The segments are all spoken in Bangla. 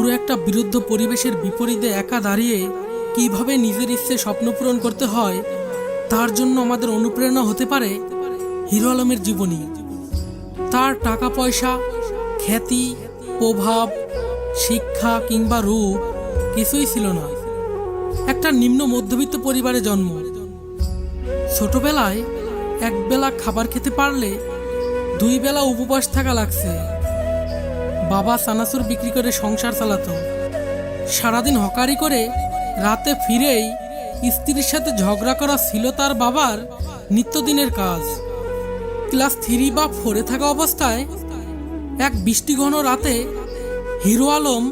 পুরো একটা বিরুদ্ধ পরিবেশের বিপরীতে একা দাঁড়িয়ে কীভাবে নিজের ইচ্ছে স্বপ্ন পূরণ করতে হয়, তার জন্য আমাদের অনুপ্রেরণা হতে পারে হিরো আলমের জীবনী। তার টাকা পয়সা খ্যাতি, প্রভাব, শিক্ষা কিংবা রূপ কিছুই ছিল না। একটা নিম্ন মধ্যবিত্ত পরিবারে জন্ম। ছোটবেলায় একবেলা খাবার খেতে পারলে দুই বেলা উপবাস থাকা লাগছে। বাবা চানাচুর বিক্রি করে সংসার চালাতো। সারাদিন হকারি করে রাতে ফিরেই স্ত্রীর সাথে ঝগড়া করা ছিল তার বাবার নিত্যদিনের কাজ। ক্লাস থ্রি বা ফোরে থাকা অবস্থায় এক বৃষ্টি ঘন রাতে হিরো আলম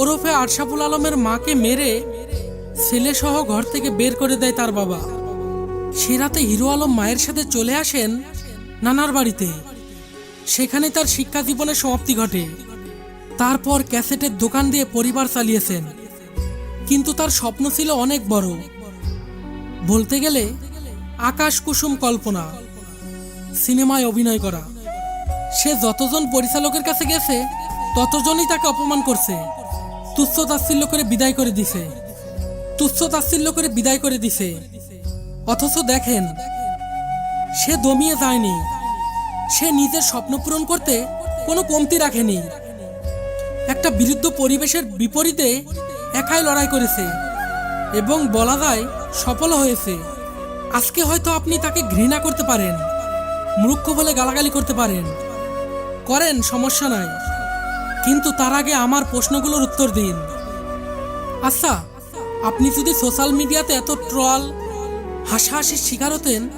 ওরফে আরশাফুল আলমের মাকে মেরে ছেলেসহ ঘর থেকে বের করে দেয় তার বাবা। সে রাতে হিরো আলম মায়ের সাথে চলে আসেন নানার বাড়িতে। সেখানে তার শিক্ষা জীবনের সমাপ্তি ঘটে। তারপর ক্যাসেটের দোকান দিয়ে পরিবার চালিয়েছেন। কিন্তু তার স্বপ্ন ছিল অনেক বড়। বলতে গেলে, আকাশ কুসুম কল্পনা, সিনেমায় অভিনয় করা। সে যতজন পরিচালকের কাছে গেছে, ততজনই তাকে অপমান করছে। তুচ্ছ তাচ্ছিল্য করে বিদায় করে দিছে। তুচ্ছ তাচ্ছিল্য করে বিদায় করে দিছে। অথচ দেখেন, সে দমিয়ে যায়নি। সে নিজের স্বপ্ন পূরণ করতে কোনো কমতি রাখেনি। একটা বিরুদ্ধ পরিবেশের বিপরীতে একাই লড়াই করেছে এবং বলা যায় সফল হয়েছে। আজকে হয়তো আপনি তাকে ঘৃণা করতে পারেন, মূর্খ বলে গালাগালি করতে পারেন। করেন, সমস্যা নাই। কিন্তু তার আগে আমার প্রশ্নগুলোর উত্তর দিন। আচ্ছা আপনি যদি সোশ্যাল মিডিয়াতে এত ট্রল, হাসাহাসির শিকার হতেন,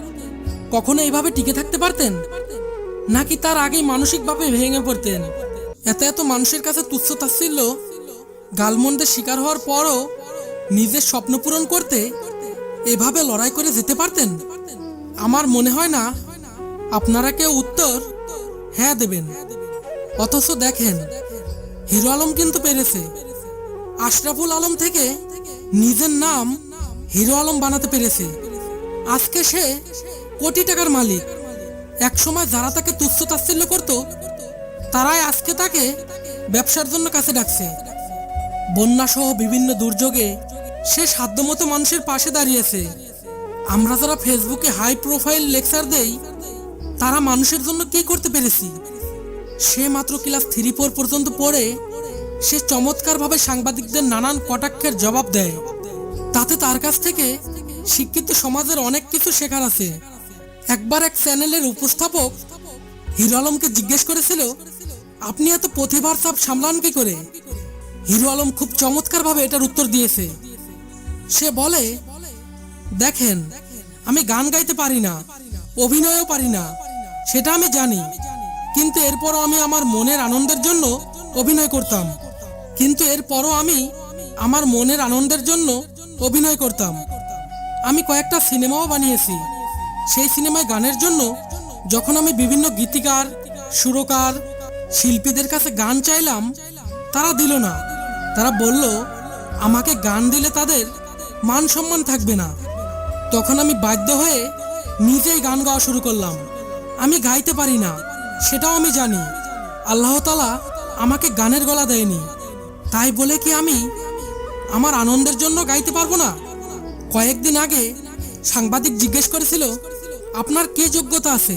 কখনো এইভাবে টিকে থাকতে পারতেন? নাকি তার আগেই মানসিকভাবে ভেঙে পড়তেন? এত এত মানুষের কাছে তুচ্ছ তাচ্ছিল্য গালমন্দের শিকার হওয়ার পরও নিজের স্বপ্ন পূরণ করতে এভাবে লড়াই করে যেতে পারতেন? আমার মনে হয় না আপনারা কেউ উত্তর হ্যাঁ দেবেন। অথচ দেখেন, হিরো আলম কিন্তু পেরেছে। আশরাফুল আলম থেকে নিজের নাম হিরো আলম বানাতে পেরেছে। আজকে সে কোটি টাকার মালিক। একসময় যারা তাকে তুচ্ছ তাচ্ছিল্য করতো তারাই আজকে তাকে ব্যবসার জন্য কাছে ডাকছে। বন্যা সহ বিভিন্ন দুর্যোগে সে সাধ্যমতো মানুষের পাশে দাঁড়িয়েছে। আমরা যারা ফেসবুকে হাই প্রোফাইল লেকচার দেই, তারা মানুষের জন্য কি করতে পেরেছি? সে মাত্র ক্লাস থ্রি ফোর পর্যন্ত পড়ে, সে চমৎকারভাবে সাংবাদিকদের নানান কটাক্ষের জবাব দেয়। তাতে তার কাছ থেকে শিক্ষিত সমাজের অনেক কিছু শেখার আছে। একবার এক চ্যানেলের উপস্থাপক হিরো আলমকে জিজ্ঞেস করেছিল আপনি এত প্রতিভার চাপ সামলান কি করে? হিরো আলম খুব চমৎকারভাবে এটার উত্তর দিয়েছে। সে বলে, দেখেন, আমি গান গাইতে পারি না, অভিনয়ও পারি না, সেটা আমি জানি। কিন্তু এরপরও আমি আমার মনের আনন্দের জন্য অভিনয় করতাম। কিন্তু এরপরও আমি আমার মনের আনন্দের জন্য অভিনয় করতাম। আমি কয়েকটা সিনেমাও বানিয়েছি। সেই সিনেমায় গানের জন্য যখন আমি বিভিন্ন গীতিকার, সুরকার শিল্পীদের কাছে গান চাইলাম, তারা দিল না। তারা বলল, আমাকে গান দিলে তাদের মান সম্মান থাকবে না। তখন আমি বাধ্য হয়ে নিজেই গান গাওয়া শুরু করলাম। আমি গাইতে পারি না, সেটাও আমি জানি। আল্লাহ তালা আমাকে গানের গলা দেয়নি। তাই বলে কি আমি আমার আনন্দের জন্য গাইতে পারব না? কয়েকদিন আগে সাংবাদিক জিজ্ঞেস করেছিল, আপনার কে যোগ্যতা আছে?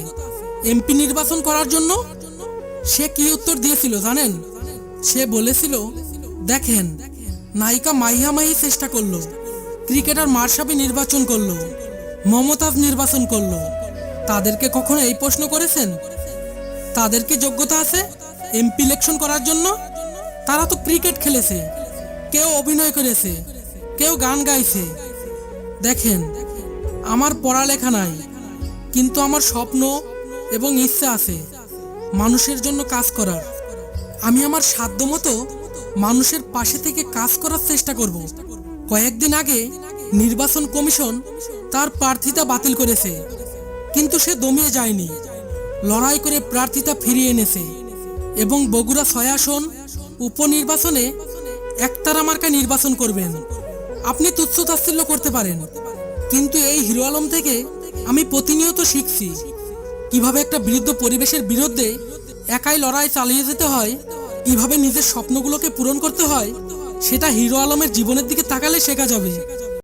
এমপি নির্বাচন করার জন্য? সে কি উত্তর দিয়েছিল জানেন? সে বলেছিল, দেখেন, নায়িকা মাইহা মাহি চেষ্টা করল। ক্রিকেটার মার্শাবি নির্বাচন করল। মমতাজ নির্বাচন করল। তাদেরকে কখনো এই প্রশ্ন করেছেন? তাদের কি যোগ্যতা আছে? এমপি ইলেকশন করার জন্য? তারা তো ক্রিকেট খেলেছে। কেউ অভিনয় করেছে। কেউ গান গাইছে। দেখেন, আমার পড়ালেখা নাই, কিন্তু আমার স্বপ্ন এবং ইচ্ছা আছে। মানুষের জন্য কাজ করার। আমি আমার সাধ্যমতো মানুষের পাশে থেকে কাজ করার চেষ্টা করব। কয়েকদিন আগে নির্বাচন কমিশন তার প্রার্থিতা বাতিল করেছে, কিন্তু সে দমিয়ে যায়নি। লড়াই করে প্রার্থিতা ফিরিয়ে এনেছে এবং বগুড়া ছয় আসন উপনির্বাচনে একতারা মার্কা নির্বাচন করবেন। আপনি তুচ্ছ করতে পারেন, কিন্তু এই হিরো আলম থেকে আমি প্রতিনিয়ত শিখছি। কীভাবে একটা বিরুদ্ধ পরিবেশের বিরুদ্ধে একাই লড়াই চালিয়ে যেতে হয়, কীভাবে নিজের স্বপ্নগুলোকে পূরণ করতে হয়, সেটা হিরো আলমের জীবনের দিকে তাকালে শেখা যাবে।